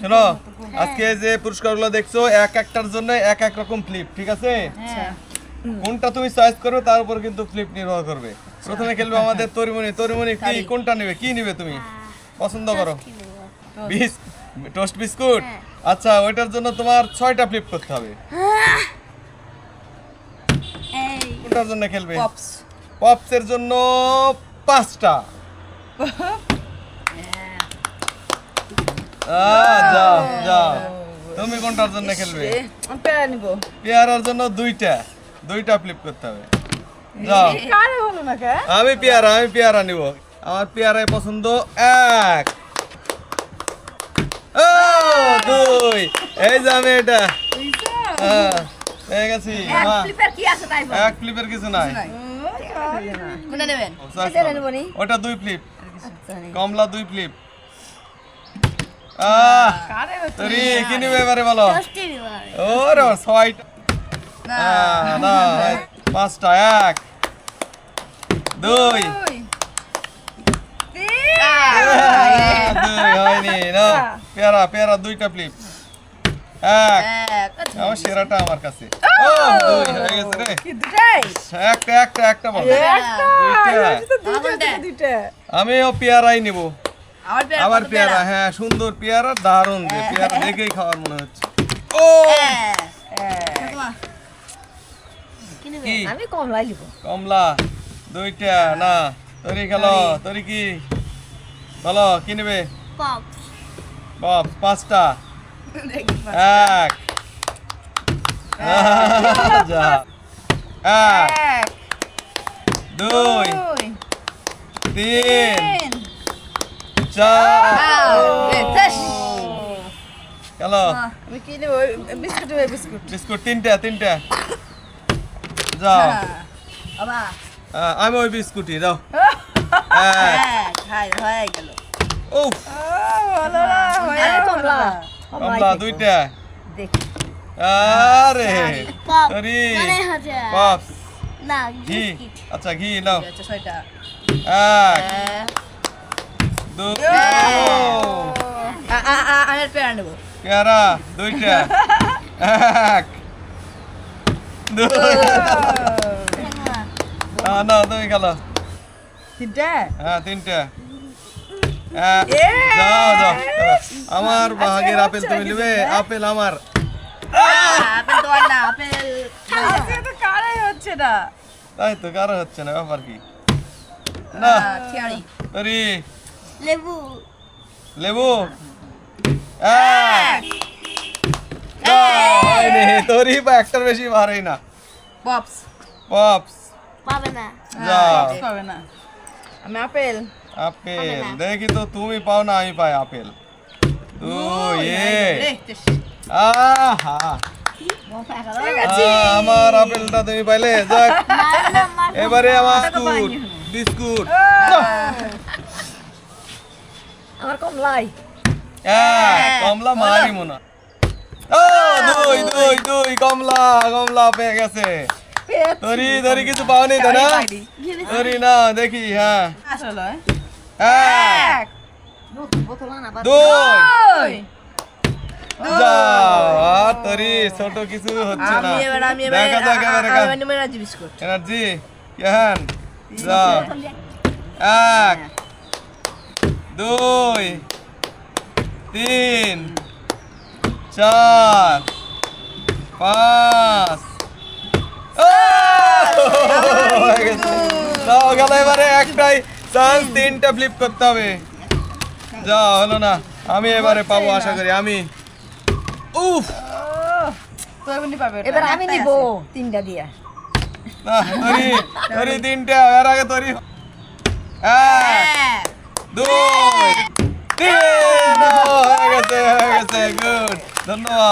শোনো আজকে যে পুরস্কারগুলো দেখছ এক একটার জন্য এক এক রকম ফ্লিপ ঠিক আছে? হ্যাঁ। কোনটা তুমি চয়েস করবে তার উপর কিন্তু ফ্লিপ নির্ভর করবে। প্রথমে খেলবে আমাদের তরিমণি। তরিমণি কি কোনটা নেবে? কি নেবে তুমি? পছন্দ করো। বিস টোস্ট বিস্কুট? আচ্ছা ওইটার জন্য তোমার ছয়টা ফ্লিপ করতে হবে। কোনটার জন্য খেলবে? পপস পপসের জন্য পাঁচটা। যাও যাও। তুমি কোনটার জন্য খেলবে? পেয়ারা নিব। পেয়ারার জন্য দুইটা। দুইটা ফ্লিপ করতে হবে। যাও। কারে হলো না কে? আমি পেয়ারা আমি পেয়ারা নিব। আমার পেয়ারায় পছন্দ এক। ও দুই। এই যে আমি এটা। হ্যাঁ পেয়ে গেছি। মা ফ্লিপের কি আছে তাই বল। এক ফ্লিপের কিছু নাই? ওটা দুই ফ্লিপ আচ্ছা কমলা দুই ফ্লিপ আহ কারে কি নিবে এবারে বলো? ওরে ছয়টা। না পাঁচটা এক দুই। দুই। হয়নি না। পেয়ারা পেয়ারা দুইটা ফ্লিপ এক। আমার সেরাটা আমার কাছে। ও দুই হয়ে গেছে রে। একটা একটা একটা বল। দুইটা। আমিও পেয়ারাই নিব। আবার পেয়ারা হ্যাঁ সুন্দর পেয়ারা দারুণ যে পেয়ারা দেখেই খাওয়ার মনে হচ্ছে। ও! হ্যাঁ। হ্যাঁ। আমি কমলা দুইটা না তরি খেলো তরি। কি? বলো কি নেবে? পপ। পাঁচটা। এক। এক। দুই। তিন। খেলো আমি কি নেব বিস্কুট বিস্কুট বিস্কুট তিনটা তিনটা যাও আমি ওই বিস্কুটই দাও হ্যাঁ হয়ে গেল ও হয়ে আরে কমলা দুইটা দেখি আরে পপস না ঘি আচ্ছা ঘি নাও আচ্ছা ছয়টা এক পেয়ারা নেব পেয়ারা দুইটা এক দুই না তুমি খেলো তিনটা হ্যাঁ যাও যাও আমার ভাগের আপেল তুমি নেবে আপেল আমার তাই তো কারও হচ্ছে না ব্যাপার কি না লেবু। লেবু। এক। যাও, হয়নি। তরি বা একটার বেশি ভারই না। পপস। পপস। পাবে না। যাও। পাবে না। আমি আপেল। আপেল। দেখি তো তুমি পাও না আমি পাই আপেল। আমার আপেলটা তুমি পাইলে যাক। এবারে আমার বিস্কুট। বিস্কুট আমার কমলাই। কমলা মারি মনে হয়। ও দুই দুই দুই কমলা কমলা পেয়ে গেছে। ধরি ধরি কিছু পাওনি তো না? ধরি না দেখি হ্যাঁ। এক। দুই তরি ছোট কিছু হচ্ছে না। আমি দেখা যাক এনার্জি এক। দুই তিন চার পাঁচ। যাও গেল এবারে একটাই চান্স তিনটা ফ্লিপ করতে হবে। যাও হলো না। আমি এবারে পাবো আশা করি। আমি। উফ। এবার আমি নিব। তিনটা দিয়া। না তরি তরি তিনটা এর আগে তরি। দুই তিন ও,